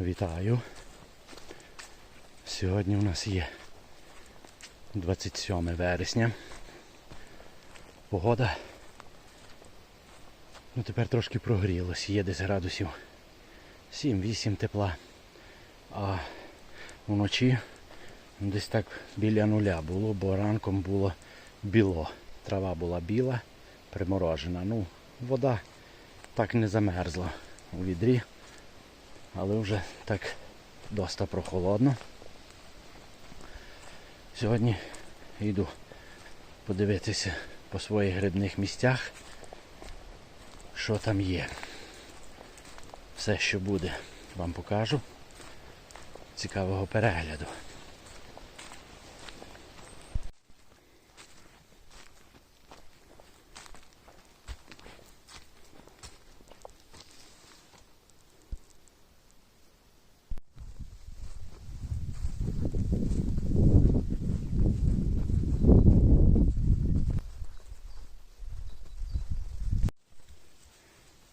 Вітаю. Сьогодні у нас є 27 вересня. Погода. Ну тепер трошки прогрілось, є десь градусів 7-8 тепла. А вночі десь так біля нуля було, бо ранком було біло. Трава була біла, приморожена. Ну, вода так не замерзла у відрі, але вже так доста прохолодно. Сьогодні йду подивитися по своїх грибних місцях, що там є. Все, що буде, вам покажу. Цікавого перегляду.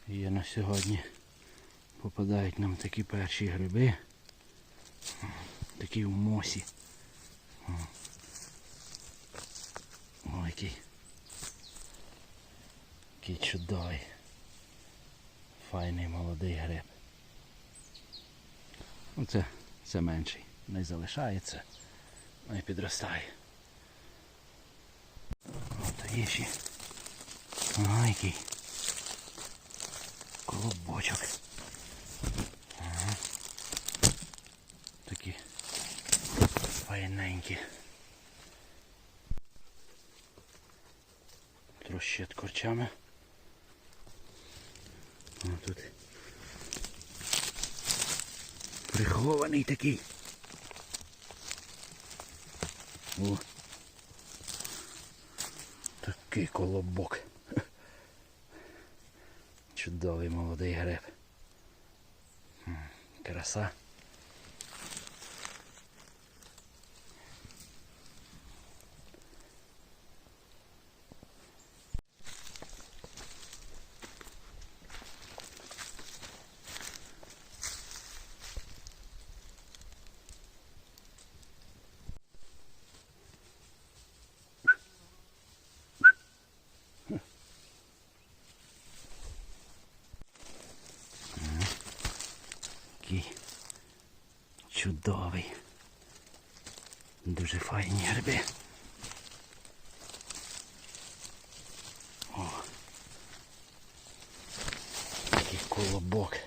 Є на сьогодні. Попадають нам такі перші гриби. Такі в мосі. Ой, який. Який чудовий. Файний молодий гриб. Ну це, менший. Не залишається, не підростає. От є ще. Ага, який. Колобочок. Ага. Такі файненькі. Трощить корчами. О, тут прихований такий. О. Такий колобок. Чудовий молодий гриб. Краса. Чудовий. Дуже файні гриби. О. Такий колобок.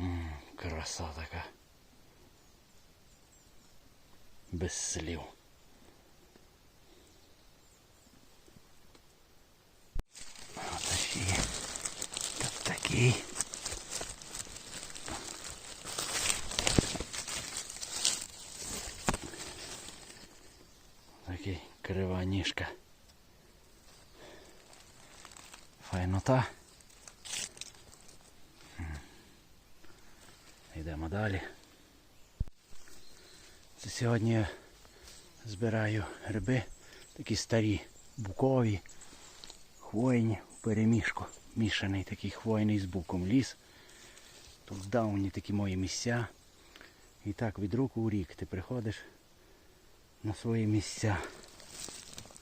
М, краса така. Без слів. Такий крива ніжка. Файнота. Йдемо далі. Це сьогодні я збираю гриби, такі старі, букові, хвойні, в перемішку. Мішаний такий хвойний з буком ліс. Тут давні такі мої місця. І так від року у рік ти приходиш на свої місця.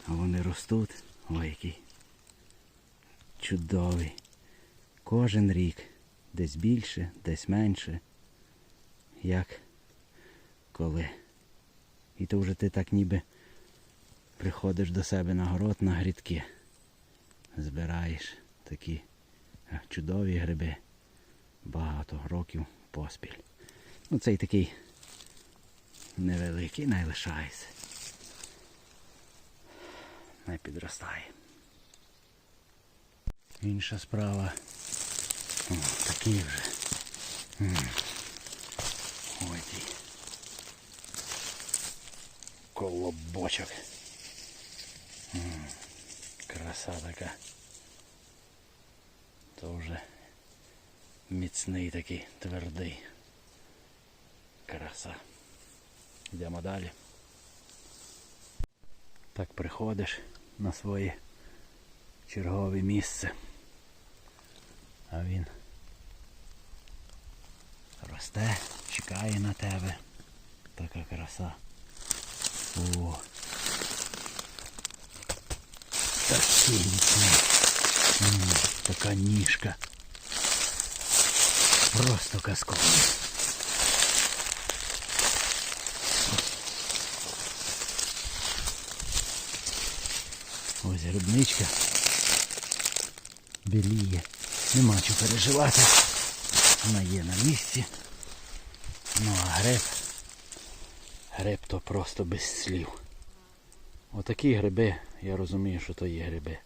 А вони ростуть. Ой, який чудовий. Кожен рік. Десь більше, десь менше. Як коли. І то вже ти так ніби приходиш до себе на город на грідки. Збираєш такі чудові гриби. Багато років поспіль. Ну цей такий невеликий, не. Не підростає. Інша справа. О, такий вже. Ой ті. Колобочок. Краса така. То вже міцний такий, твердий. Краса. Йдемо далі. Так приходиш на своє чергове місце. А він Росте, чекає на тебе. Така краса. О. Такий міцний. Така ніжка. Просто казковий. Ось грибничка. Біліє. Нема чого переживати. Вона є на місці. Ну а гриб. Гриб то просто без слів. Отакі гриби, я розумію, що то є гриби.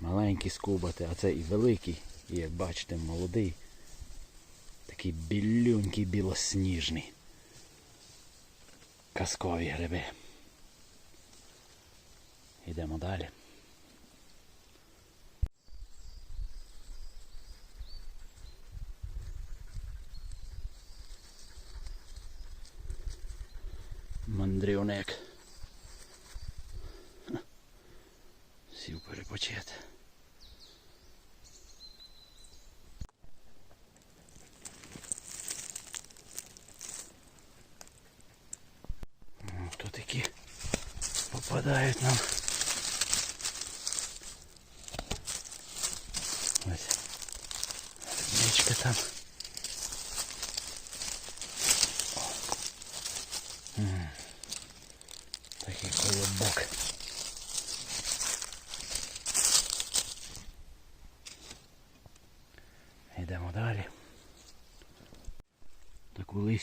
Маленькі скубати, а це і великий, і як бачите, молодий. Такий білюнький білосніжний. Казкові гриби. Йдемо далі. Мандрівник. Ха. Сів перепочити. То такі попадають нам. Ось. Річка там. М. Такий колобок. Йдемо далі.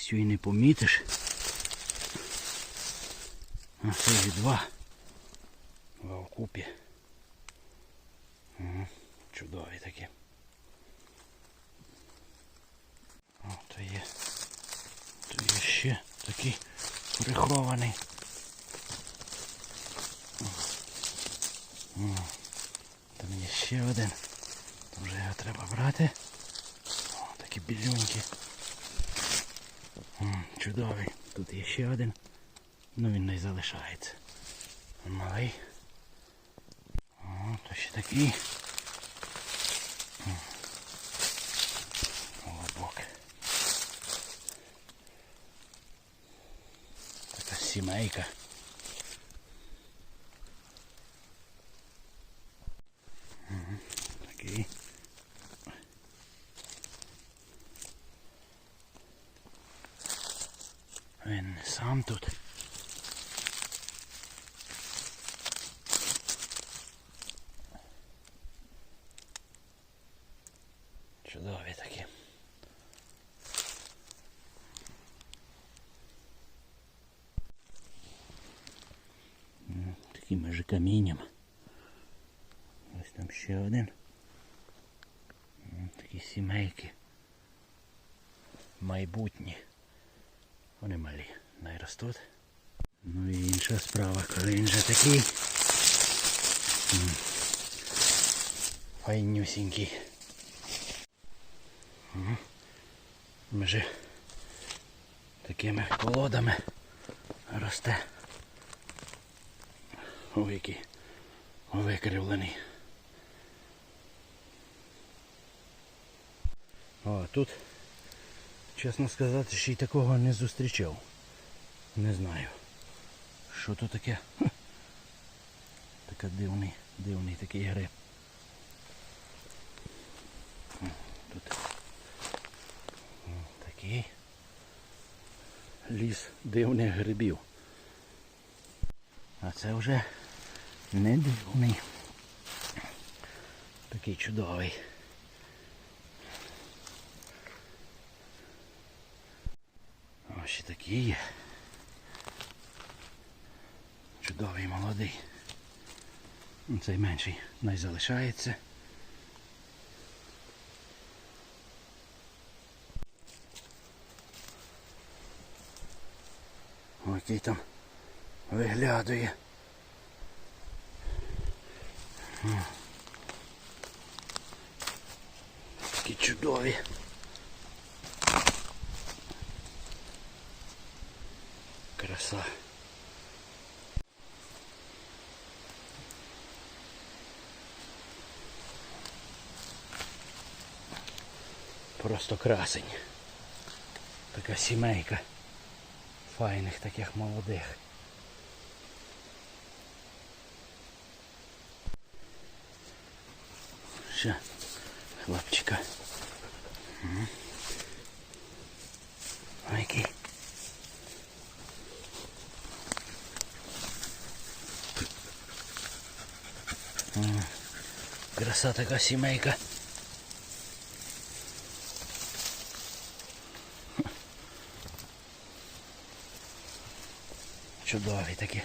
Листю і не помітиш. А це є два. Два окупі. Угу. Чудові такі. О, то є. То є ще такий прихований. О. Там є ще один. Там вже його треба брати. О, такі білюнькі. Чудовий. Тут є ще один. Ну він не залишається. Малий. О, то ще такий. М. Така сімейка. Мгм, Такий. Він сам тут. Чудові такі. М, Таким же камінням. Ось там ще один. Такі сімейки. Майбутні. Вони малі, ростуть. Ну і інша справа, коли він же такий. Файнюсінький. Мгм. Межи такими колодами росте. Ой, який викривлений. О, тут, чесно сказати, ще й такого не зустрічав. Не знаю. Що то таке? Хм. Така дивний, дивний такий гриб. Тут такий ліс дивних грибів. А це вже не дивний. Такий чудовий. Ось такий є. Чудовий молодий. Ну, Цей менший най залишається. Який там виглядує. Такі чудові. Краса. Просто красень. Така сімейка файних таких молодих. Ще хлопчика. Який. Краса така сімейка. Чудові такі.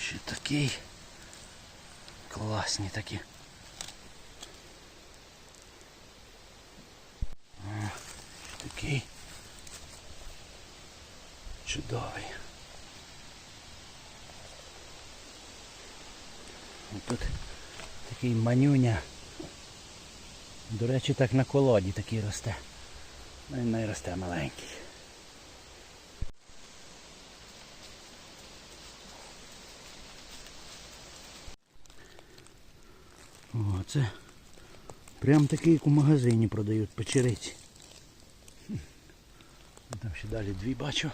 Ще такий. Класні такі. Ще Такий. Чудовий. Тут такий манюня. До речі, так на колоді такий росте. Він не росте маленький. О, це прям такий, як у магазині продають печериці. Там ще далі дві бачу.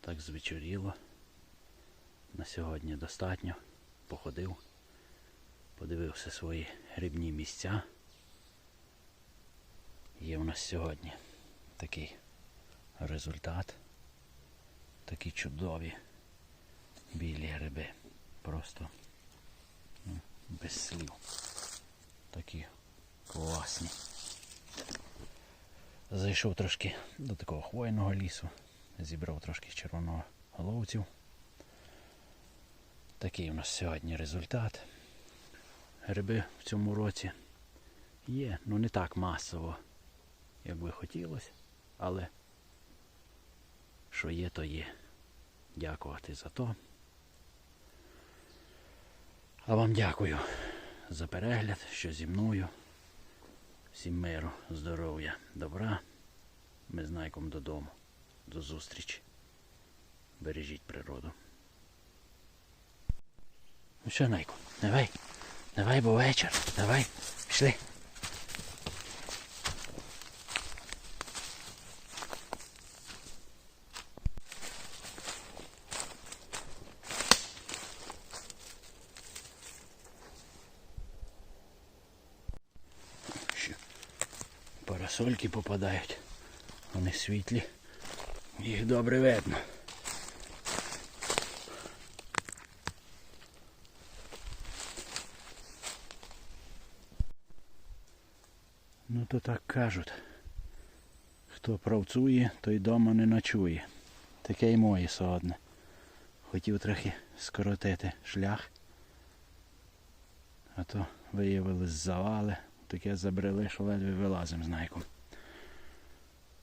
Так звечоріло. На сьогодні достатньо. Походив, подивився свої грибні місця. Є у нас сьогодні такий результат. Такі чудові білі гриби. Просто ну, без слів. Такі класні. Зайшов трошки до такого хвойного лісу, зібрав трошки червоного головців. Такий у нас сьогодні результат. Гриби в цьому році є, ну не так масово, як би хотілося, але що є, то є. Дякувати за то. А вам дякую за перегляд, що зі мною. Всім миру, здоров'я, добра. Ми знайком додому. До зустрічі. Бережіть природу. Ну що, Найко, давай. Давай, бо вечір. Давай. Пішли. Парасольки попадають. Вони світлі. Їх добре видно. То так кажуть. Хто працює, той дома не ночує. Таке й моє сьогодні. Хотів трохи скоротити шлях. А то виявились завали. Таке забрели, що ледве вилазимо з найком.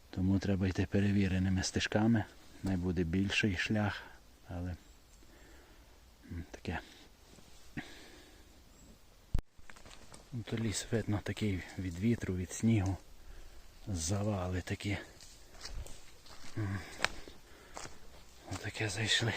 Тому треба йти перевіреними стежками. Не буде більший шлях, але таке. Ну, то ліс видно такий від вітру, від снігу. Завали такі. Отаке зайшли.